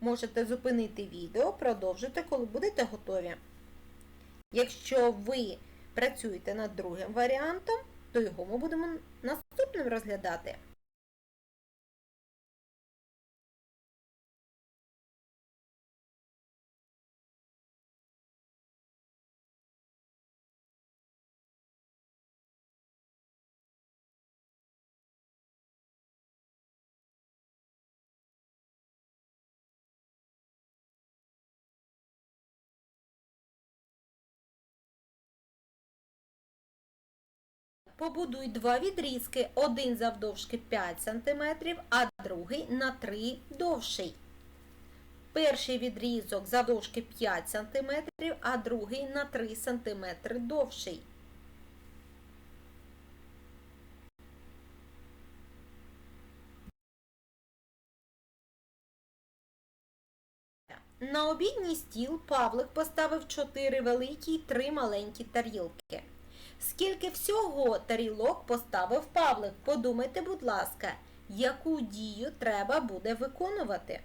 Можете зупинити відео, продовжити, коли будете готові. Якщо ви працюєте над другим варіантом, то його ми будемо наступним розглядати. Побудуй два відрізки, один завдовжки 5 см, а другий на 3 довший. Перший відрізок завдовжки 5 см, а другий на 3 см довший. На обідній стіл Павлик поставив 4 великі й 3 маленькі тарілки. Скільки всього тарілок поставив Павлик? Подумайте, будь ласка, яку дію треба буде виконувати?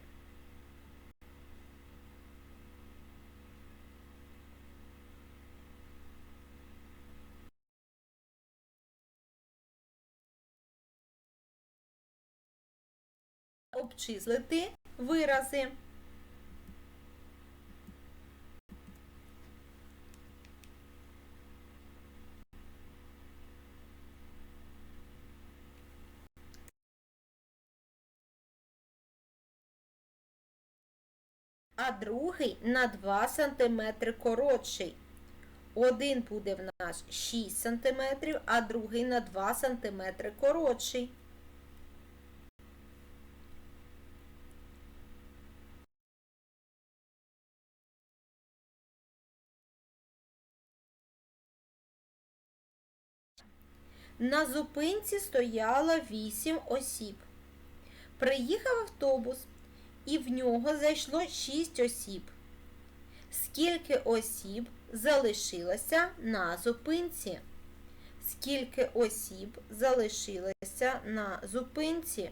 Обчислити вирази. А другий на 2 см коротший. Один буде в нас 6 см, а другий на 2 см коротший. На зупинці стояло 8 осіб. Приїхав автобус і в нього зайшло 6 осіб. Скільки осіб залишилося на зупинці? Скільки осіб залишилося на зупинці?